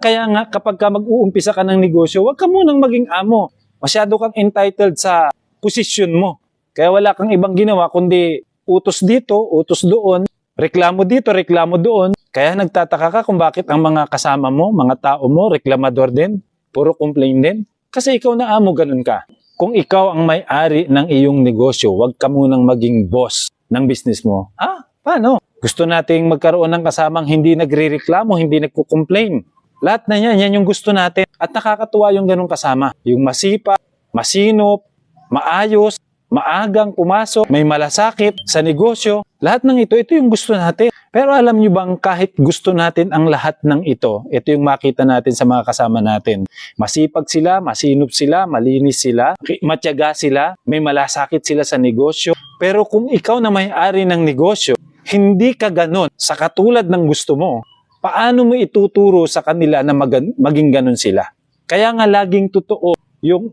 Kaya nga kapag ka mag-uumpisa ka ng negosyo, huwag ka munang maging amo. Masyado kang entitled sa posisyon mo. Kaya wala kang ibang ginawa kundi utos dito, utos doon, reklamo dito, reklamo doon. Kaya nagtataka ka kung bakit ang mga kasama mo, mga tao mo, reklamador din, puro complain din. Kasi ikaw na amo, ganun ka. Kung ikaw ang may-ari ng iyong negosyo, huwag ka munang maging boss ng business mo. Ah, paano? Gusto nating magkaroon ng kasamang hindi nagre-reklamo, hindi nagko-complain. Lahat na yan, yan yung gusto natin. At nakakatuwa yung ganun kasama. Yung masipa, masinop, maayos, maagang pumasok, may malasakit sa negosyo. Lahat ng ito, ito yung gusto natin. Pero alam nyo bang kahit gusto natin ang lahat ng ito, ito yung makita natin sa mga kasama natin. Masipag sila, masinop sila, malinis sila, matyaga sila, may malasakit sila sa negosyo. Pero kung ikaw na may-ari ng negosyo, hindi ka ganon sa katulad ng gusto mo, paano mo ituturo sa kanila na magan- maging ganon sila? Kaya nga laging totoo yung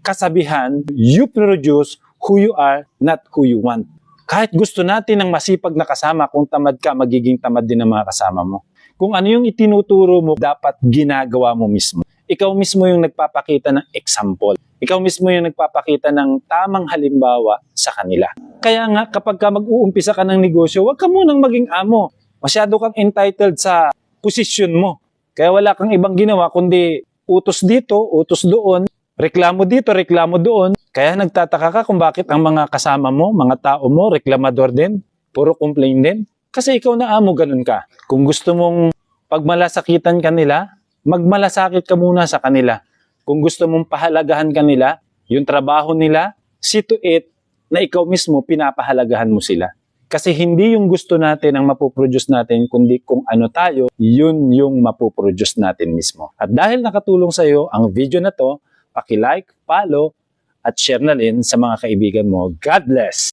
kasabihan, you produce who you are, not who you want. Kahit gusto natin ng masipag na kasama, kung tamad ka, magiging tamad din ang mga kasama mo. Kung ano yung itinuturo mo, dapat ginagawa mo mismo. Ikaw mismo yung nagpapakita ng example. Ikaw mismo yung nagpapakita ng tamang halimbawa sa kanila. Kaya nga, kapag ka mag-uumpisa ka ng negosyo, huwag ka munang maging amo. Masyado kang entitled sa posisyon mo. Kaya wala kang ibang ginawa kundi utos dito, utos doon, reklamo dito, reklamo doon. Kaya nagtataka ka kung bakit ang mga kasama mo, mga tao mo, reklamador din, puro complain din. Kasi ikaw na amo, ganun ka. Kung gusto mong pagmalasakitan kanila, magmalasakit ka muna sa kanila. Kung gusto mong pahalagahan kanila, yung trabaho nila, see to it na ikaw mismo pinapahalagahan mo sila. Kasi hindi yung gusto natin ang mapoproduce natin, kundi kung ano tayo, yun yung mapoproduce natin mismo. At dahil nakatulong sa iyo ang video na to, paki-like, follow, at share na rin sa mga kaibigan mo. God bless!